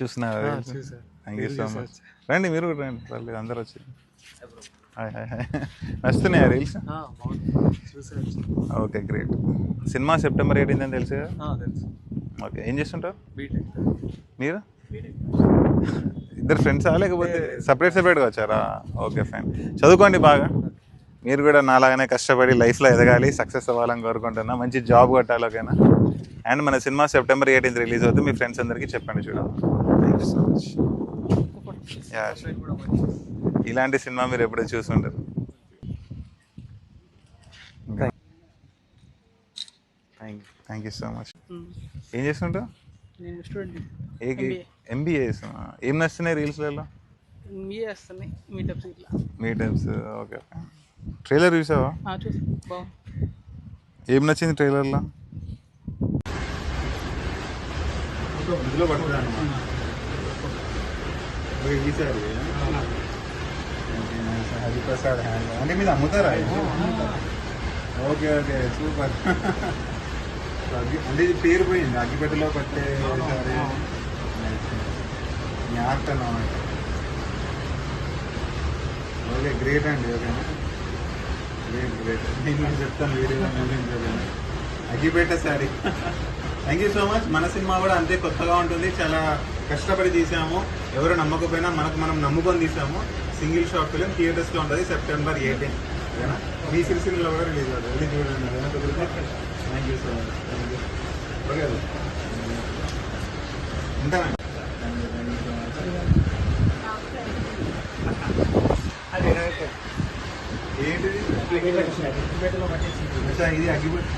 చూసిన చూసా. Thank you so much రండి మీరు కూడా రండి. పర్లేదు అందరు వచ్చి. వస్తున్నాయా reels? Okay great. Cinema September eighteenth అని తెలుసు కదా తెలుసు. ఓకే ఏం చేస్తుంటారు? బీటెక్. మీరు? ఇద్దరు ఫ్రెండ్సా? లేకపోతే సపరేట్ సపరేట్గా వచ్చారా? Okay fine. చదువుకోండి బాగా. మీరు కూడా నాలాగానే కష్టపడి లైఫ్లో ఎదగాలి సక్సెస్ అవ్వాలని కోరుకుంటున్నా. మంచి జాబ్ కొట్టాలి ఓకేనా? అండ్ మన సినిమా సెప్టెంబర్ ఎయిటీన్త్ రిలీజ్ అవుతుంది. మీ ఫ్రెండ్స్ అందరికీ చెప్పండి చూడండి థ్యాంక్ యూ సో మచ్ ఇలాంటి సినిమా మీరు ఎప్పుడూ చూసుంటారు? Thank thank you so much ఏం చేస్తుంటావు? నేను స్టూడెంట్ ఏ ఎంబీఏ చేస్తున్నా ఏం నచ్చుతున్నాయి రీల్స్లలో ఎంబీఏ మీటప్స్ ఇట్లా. ఓకే ట్రైలర్ చూసావా? చూసి. ఏం నచ్చింది ట్రైలర్లో హరిప్రసాద్ హ్యాండ్ అంటే మీరు అమ్ముతారా ఓకే ఓకే సూపర్. అంటే ఇది పేరు పోయింది. అగ్గిపెట్టెలో పట్టే యాక్ట్ అన్నమాట ఓకే గ్రేట్ అండి ఓకేనా గ్రేట్ గ్రేట్ నేను చెప్తాను video అగ్గిపేట sorry. Thank you so much మన సినిమా కూడా అంతే కొత్తగా ఉంటుంది. చాలా కష్టపడి తీసాము. ఎవరు నమ్మకపోయినా మనకు మనం నమ్ముకొని తీసాము. సింగిల్ షాప్ ఫిలిం థియేటర్స్లో ఉంటుంది సెప్టెంబర్ ఎయిటీన్ ఓకేనా? మీ సిరిసిల్లో కూడా రిలీజ్ అవుతుంది. వెళ్ళి చూడండి. Thank you so much thank you okay ఉంటానండి. ఏంటిది? ఇది అగ్గిపెట్టి.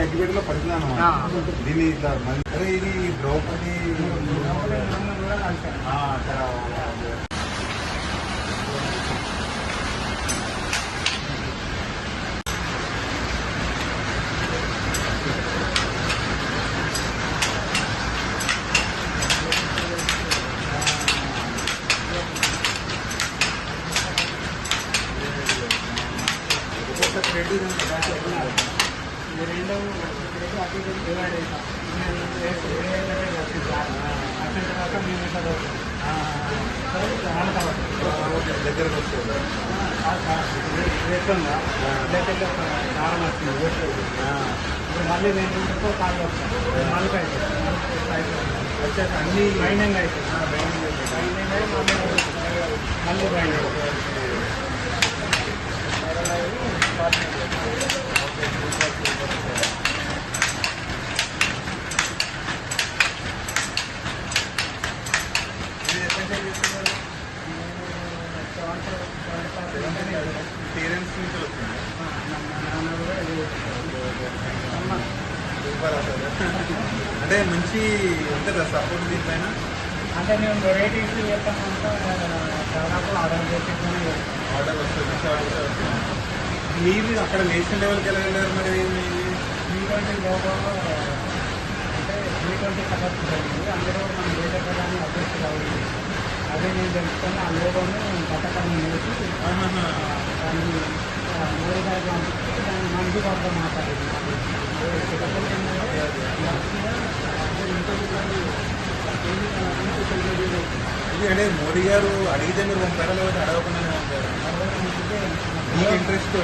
అగ్గిపెట్టలో పడుతుంది అన్నమాట దీన్ని ఇట్లా ఇది ద్రౌపది అక్కడ దగ్గరకు వస్తుంది మళ్ళీ నేను ఇంకో కాళ్ళు వస్తాను మళ్ళీ వచ్చాక అన్ని బైండింగ్ అయితే బైండింగ్ అయి మళ్ళీ మళ్ళీ బైండింగ్ పేరెంట్స్ నుంచి వస్తుంది సూపర్ అసలు అంటే మంచి ఉంటుందా సపోర్ట్ దీనిపైన అంటే నేను వెరైటీస్ చెప్పానంటే దాదాపు ఆర్డర్ చేసేట్టుగానే ఆర్డర్ వస్తుంది ఆర్డర్ వస్తుంది మీది అక్కడ నేషనల్ లెవెల్కి ఎలా వెళ్ళారు మరి ట్వంటీ లోగో అంటే త్రీ ట్వంటీ కలర్స్ జరిగింది అందులో మనం వేరే ప్రధాని అభ్యర్థి కావాలి అదే నేను తెలుసుకొని ఆ లోగోని పథకాన్ని ఆహాహా. దాన్ని మోడీ దాన్ని మంచి బాగా మాట్లాడింది అంటే మోడీ గారు అడిగితే మీరు పంపారా లేకపోతే అడగకుండానే పంపారు మీకు ఇంట్రెస్ట్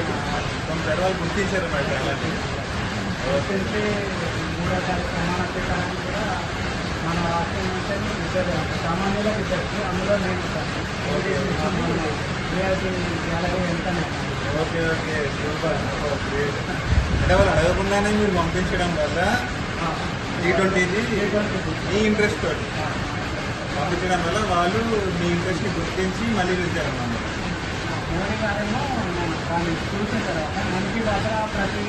పంపారు వాళ్ళు గుర్తించారు మాట మూడో కూడా మన రాష్ట్రం నుంచి ఇద్దరు సామాన్యులకు ఇద్దరికి అందులో నేను రియాలిటీ గ్యాలరీ వెళ్తాను ఓకే ఓకే. అంటే వాళ్ళు అడగకుండానే మీరు పంపించడం వల్ల టీ ట్వంటీది మీ ఇంట్రెస్ట్ తోటి. పంపించడం వల్ల వాళ్ళు మీ ఇంట్రెస్ట్ని గుర్తించి మళ్ళీ పిలిచారన్నమాట మోడీ గారేమో దాన్ని చూసిన తర్వాత మనకి దగ్గర ప్రతి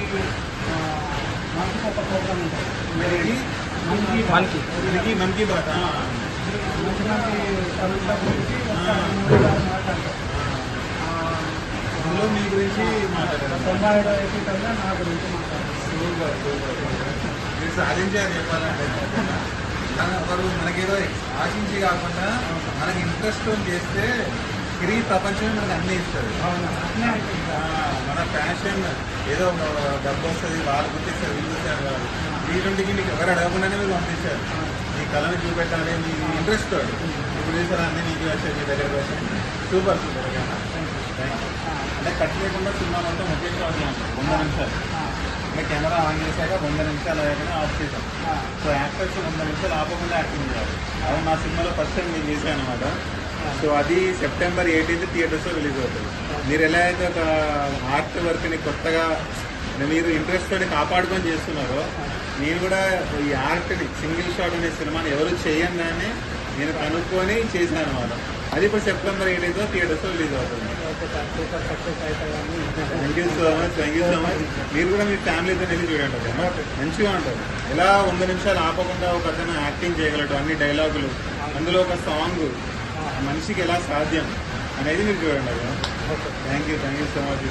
మనకి ఒక ప్రోగ్రామ్ ఉంటుంది. మరి మనకి మనకి. మనకి మనకి బాట మంచి మంచి కవిత గురించి మాట్లాడతారు. అందులో మీ గురించి మాట్లాడారు? తొంభై ఏడో ఎపిసోడ్లో నా గురించి సూపర్ సూపర్ మీరు సాధించారు చెప్పాలంటే కానీ వారు మనకేదో ఆశించి కాకుండా మనకి ఇంట్రెస్ట్ చేస్తే తిరిగి ప్రపంచమే మనకు అన్నీ ఇస్తుంది. మన ప్యాషన్ ఏదో డబ్బు వస్తుంది వాళ్ళు గుర్తిస్తారు వీళ్ళు గుర్తిస్తారు కాదు. వీళ్ళుంటికి మీకు ఎవరు అడగకుండానే మీరు పంపించారు. కళను చూపెట్టాలి మీ ఇంట్రెస్ట్ ఇప్పుడు చూసారా అన్ని నీకు వచ్చాయి మీ దగ్గరకు వచ్చాయి. సూపర్ సూపర్ అంటే కట్ లేకుండా సినిమా మొత్తం ఒకే షాట్ వంద నిమిషాలు అంటే కెమెరా ఆన్ చేశాక వంద నిమిషాలు అయ్యాకనే ఆఫ్ చేశాం సో యాక్టర్స్ వంద నిమిషాలు ఆపకుండా యాక్టింగ్ చేయాలి అది నా సినిమాలో ఫస్ట్ టైం నేను చేశాను అనమాట సో అది సెప్టెంబర్ ఎయిటీన్త్ థియేటర్స్లో రిలీజ్ అవుతుంది మీరు ఎలా అయితే ఒక ఆర్ట్ వర్క్ని కొత్తగా మీరు ఇంట్రెస్ట్ తోటి కాపాడుకొని చేస్తున్నారో నేను కూడా ఈ ఆర్ట్ని సింగిల్ షాట్ అనే సినిమాని ఎవరు చేయను దాన్ని నేను కనుక్కొని చేశాను అనమాట అది ఇప్పుడు సెప్టెంబర్ ఎయిటీన్త్ థియేటర్స్లో రిలీజ్ అవుతుంది. Thank you so much thank you so much మీరు కూడా మీ ఫ్యామిలీతో వెళ్ళి చూడండి మంచిగా ఉంటుంది. ఎలా వంద నిమిషాలు ఆపకుండా ఒక అతను యాక్టింగ్ చేయగలడు అన్ని డైలాగులు అందులో ఒక సాంగ్ మనిషికి ఎలా సాధ్యం అనేది మీరు చూడండి okay thank you thank you so much